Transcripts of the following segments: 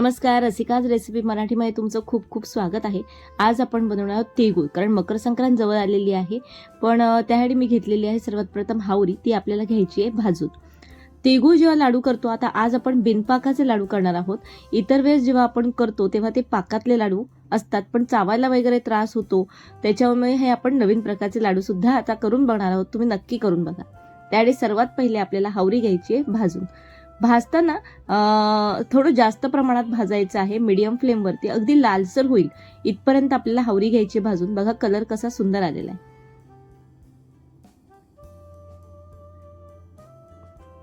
नमस्कार रसिकाज रेसिपी मराठीमध्ये तुमचं खूप खूप स्वागत आहे. आज आपण बनवणार आहोत तिळगुळ कारण मकर संक्रांत जवळ आलेली आहे. पण त्यासाठी मी घेतलेली आहे सर्वात प्रथम हावरी ती आपल्याला घ्यायची आहे भाजून. तिळगुळ जेव्हा लाडू करतो आता आज आपण बिनपाकाचे लाडू करणार आहोत. इतर वेळेस जेव्हा आपण करतो तेव्हा ते पाकातले लाडू असतात पण चावायला वगैरे त्रास होतो. त्याच्यामुळे हे आपण नवीन प्रकारचे लाडू सुद्धा आता करून बघणार आहोत. तुम्ही नक्की करून बघा. त्यावेळी सर्वात पहिले आपल्याला हावरी घ्यायची आहे भाजून. भाजताना थोडं जास्त प्रमाणात भाजायचं आहे मीडियम फ्लेमवरती अगदी लालसर होईल. इथपर्यंत आपल्याला हावरी घ्यायची भाजून. बघा कलर कसा सुंदर आलेला आहे.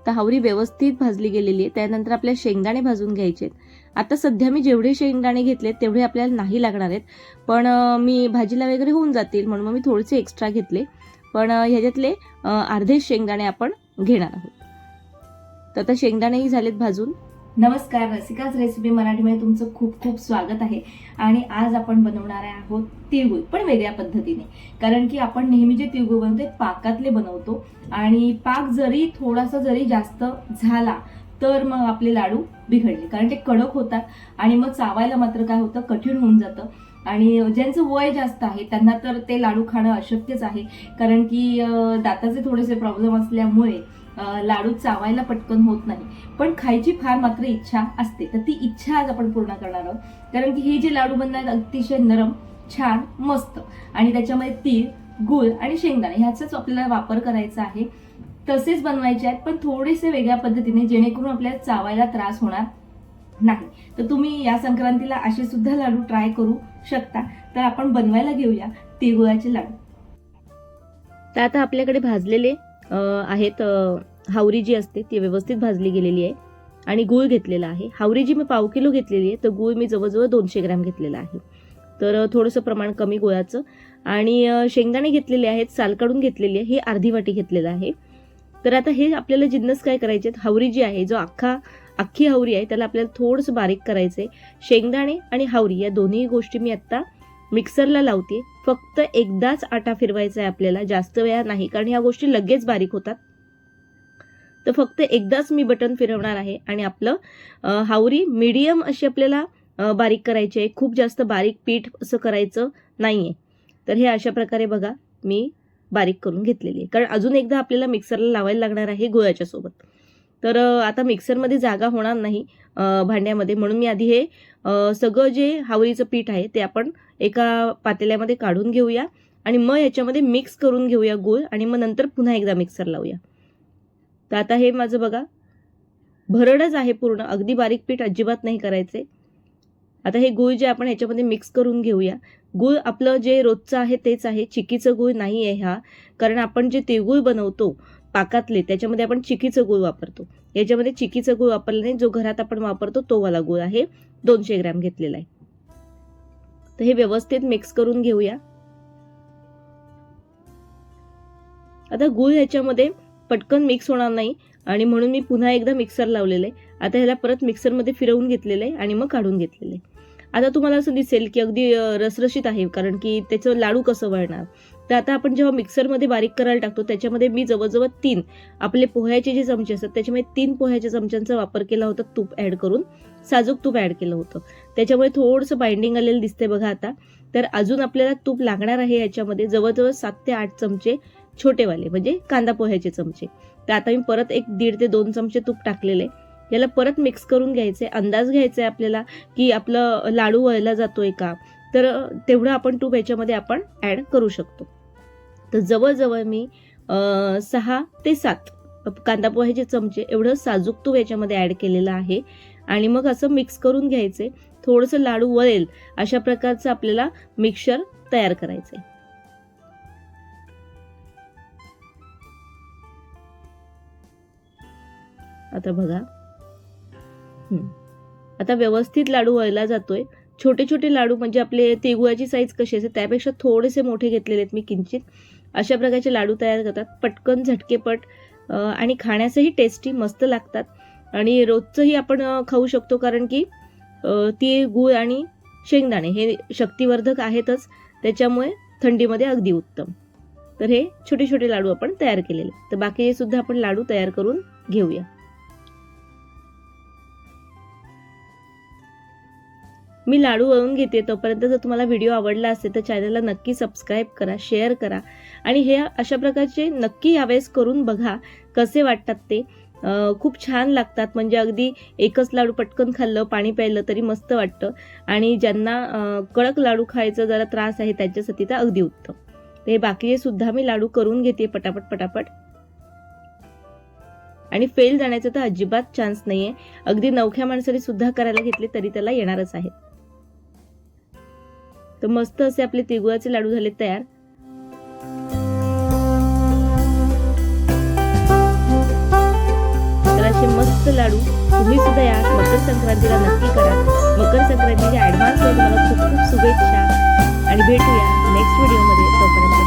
तर हावरी व्यवस्थित भाजली गेलेली आहे. त्यानंतर आपल्या शेंगदाणे भाजून घ्यायचे आहेत. आता सध्या मी जेवढे शेंगदाणे घेतले तेवढे आपल्याला नाही लागणार आहेत. पण मी भाजीला वगैरे होऊन जातील म्हणून मग मी थोडेसे एक्स्ट्रा घेतले. पण ह्याच्यातले अर्धे शेंगदाणे आपण घेणार आहोत. तर आता शेंगदाणेही झालेत भाजून. नमस्कार रसिकाच रेसिपी मराठीमध्ये तुमचं खूप खूप स्वागत आहे. आणि आज आपण बनवणार आहोत तिळगुळ पण वेगळ्या पद्धतीने. कारण की आपण नेहमी जे तिळगुळ बनवतो ते पाकातले बनवतो. आणि पाक जरी थोडासा जरी जास्त झाला तर मग आपले लाडू बिघडले. कारण ते कडक होतात आणि मग चावायला मात्र काय होतं कठीण होऊन जातं. आणि ज्यांचं वय जास्त आहे त्यांना तर ते लाडू खाणं अशक्यच आहे. कारण की दाताचे थोडेसे प्रॉब्लेम असल्यामुळे लाडू चावायला पटकन होत नाही. पण खायची फार मात्र इच्छा असते. तर ती इच्छा आज आपण पूर्ण करणार आहोत. कारण की हे जे लाडू बनणार अतिशय नरम छान मस्त. आणि त्याच्यामध्ये तीळ गुळ आणि शेंगदाणे ह्याचाच आपल्याला वापर करायचा आहे. तसेच बनवायचे आहेत पण थोडेसे वेगळ्या पद्धतीने जेणेकरून आपल्याला चावायला त्रास होणार नाही. तर तुम्ही या संक्रांतीला असे सुद्धा लाडू ट्राय करू शकता. तर आपण बनवायला घेऊया तिळगुळाचे लाडू. तर आता आपल्याकडे भाजलेले आहेत हावरी जी असते ती व्यवस्थित भाजली गेलेली आहे आणि गूळ घेतलेला आहे. हावरी जी मी पाव किलो घेतलेली आहे तर गूळ मी जवळजवळ दोनशे ग्रॅम घेतलेला आहे. तर थोडंसं प्रमाण कमी गुळाचं आणि शेंगदाणे घेतलेले आहेत साल काढून घेतलेली आहे हे अर्धी वाटी घेतलेलं आहे. तर आता हे आपल्याला जिन्नस काय करायचे आहेत हावरी जी आहे जो अख्खा अख्खी हावरी आहे त्याला आपल्याला थोडंसं बारीक करायचं आहे शेंगदाणे आणि हावरी या दोन्ही गोष्टी मी आत्ता मिक्सरला लावते. फक्त एकदाच आटा फिरवायचा आहे आपल्याला. जास्त वेळा नाही कारण ह्या गोष्टी लगेच बारीक होतात. तर फक्त एकदाच मी बटन फिरवणार आहे आणि आपलं हावरी मीडियम अशी आपल्याला बारीक करायची आहे. खूप जास्त बारीक पीठ असं करायचं नाही आहे तर हे अशा प्रकारे बघा मी बारीक करून घेतलेली आहे. कारण अजून एकदा आपल्याला मिक्सरला लावायला लागणार आहे गुळाच्या सोबत. तर आता मिक्सरमध्ये जागा होणार नाही भांड्यामध्ये. म्हणून मी आधी हे सगळं जे हावरीचं पीठ आहे ते आपण एका पातेल्यामध्ये काढून घेऊया आणि मग याच्यामध्ये मिक्स करून घेऊया गूळ आणि मग नंतर पुन्हा एकदा मिक्सर लावूया. तर आता हे माझं बघा भरडच आहे पूर्ण. अगदी बारीक पीठ अजिबात नाही करायचे. आता हे गूळ जे आपण ह्याच्यामध्ये मिक्स करून घेऊया गूळ आपलं जे रोजचं आहे तेच आहे. चिकीचं गूळ नाही आहे हा. कारण आपण जे तिळगुळ बनवतो पाकातले त्याच्यामध्ये आपण चिकीचं गूळ वापरतो. याच्यामध्ये चिकीचं गूळ वापरल्याने जो घरात आपण वापरतो तो वाला गूळ आहे. दोनशे ग्रॅम घेतलेला आहे. तर हे व्यवस्थित मिक्स करून घेऊया. आता गूळ ह्याच्यामध्ये पटकन मिक्स होणार नाही आणि म्हणून मी पुन्हा एकदा मिक्सर लावलेलं आहे. आता ह्याला परत मिक्सरमध्ये फिरवून घेतलेलं आहे आणि मग काढून घेतलेलं आहे. आता तुम्हाला असं दिसेल की अगदी रसरशीत आहे कारण की त्याचं लाडू कसं वळणार? तर आता आपण जेव्हा मिक्सरमध्ये बारीक करायला टाकतो त्याच्यामध्ये मी जवळजवळ तीन आपले पोह्याचे जे चमचे असतात त्याच्यामध्ये तीन पोह्याच्या चमच्यांचा वापर केला होता तूप ॲड करून. साजूक तूप ॲड केलं होतं. त्याच्यामुळे थोडंसं बाइंडिंग आलेलं दिसते बघा आता. तर अजून आपल्याला तूप लागणार आहे याच्यामध्ये जवळजवळ सात ते आठ चमचे छोटेवाले म्हणजे कांदा पोह्याचे चमचे. तर आता मी परत एक दीड ते दोन चमचे तूप टाकलेले. याला परत मिक्स करून घ्यायचे. अंदाज घ्यायचा आहे आपल्याला की आपलं लाडू वळला जातोय का? तर तेवढं आपण तूप याच्यामध्ये आपण ॲड करू शकतो. तर जवळजवळ मी सहा ते सात कांदा पोह्याचे चमचे एवढं साजूक तूप याच्यामध्ये ॲड केलेलं आहे. आणि मग असं मिक्स करून घ्यायचे. थोडंसं लाडू वळेल अशा प्रकारचं आपल्याला मिक्सर तयार करायचं आहे आता बघा. आता व्यवस्थित लाडू वळला जातोय. छोटे छोटे लाडू म्हणजे आपले तिळगुळाची साईज कशी असते त्यापेक्षा थोडेसे मोठे घेतलेले आहेत मी किंचित. अशा प्रकारचे लाडू तयार करतात. पटकन झटकेपट आणि खाण्यासही टेस्टी मस्त लागतात. आणि रोजचंही आपण खाऊ शकतो कारण की ती तीळ गूळ आणि शेंगदाणे हे शक्तिवर्धक आहेतच. त्याच्यामुळे थंडीमध्ये अगदी उत्तम. तर हे छोटे छोटे लाडू आपण तयार केलेले. तर बाकीचे सुद्धा आपण लाडू तयार करून घेऊया. मी लाडू वळून घेते. तोपर्यंत जर तुम्हाला व्हिडिओ आवडला असेल तर चॅनलला नक्की सबस्क्राईब करा शेअर करा. आणि हे अशा प्रकारचे नक्की यावेळेस करून बघा कसे वाटतात ते. खूप छान लागतात. म्हणजे अगदी एकच लाडू पटकन खाल्लं पाणी प्यायलं तरी मस्त वाटतं. आणि ज्यांना कडक लाडू खायचा जरा त्रास आहे त्यांच्यासाठी तर अगदी उत्तम. हे बाकीचे सुद्धा मी लाडू करून घेते पटापट पटापट. आणि फेल जाण्याचा तर अजिबात चान्स नाहीये. अगदी नवख्या माणसाने सुद्धा करायला घेतले तरी त्याला येणारच आहे. तर मस्त असे आपले तिळगुळाचे लाडू झाले तयार. तर असे मस्त लाडू तुम्ही सुद्धा या मकर संक्रांतीला नक्की करा. मकर संक्रांतीच्या ऍडव्हान्स तुम्हाला खूप खूप शुभेच्छा. आणि भेटूया नेक्स्ट व्हिडिओमध्ये तोपर्यंत.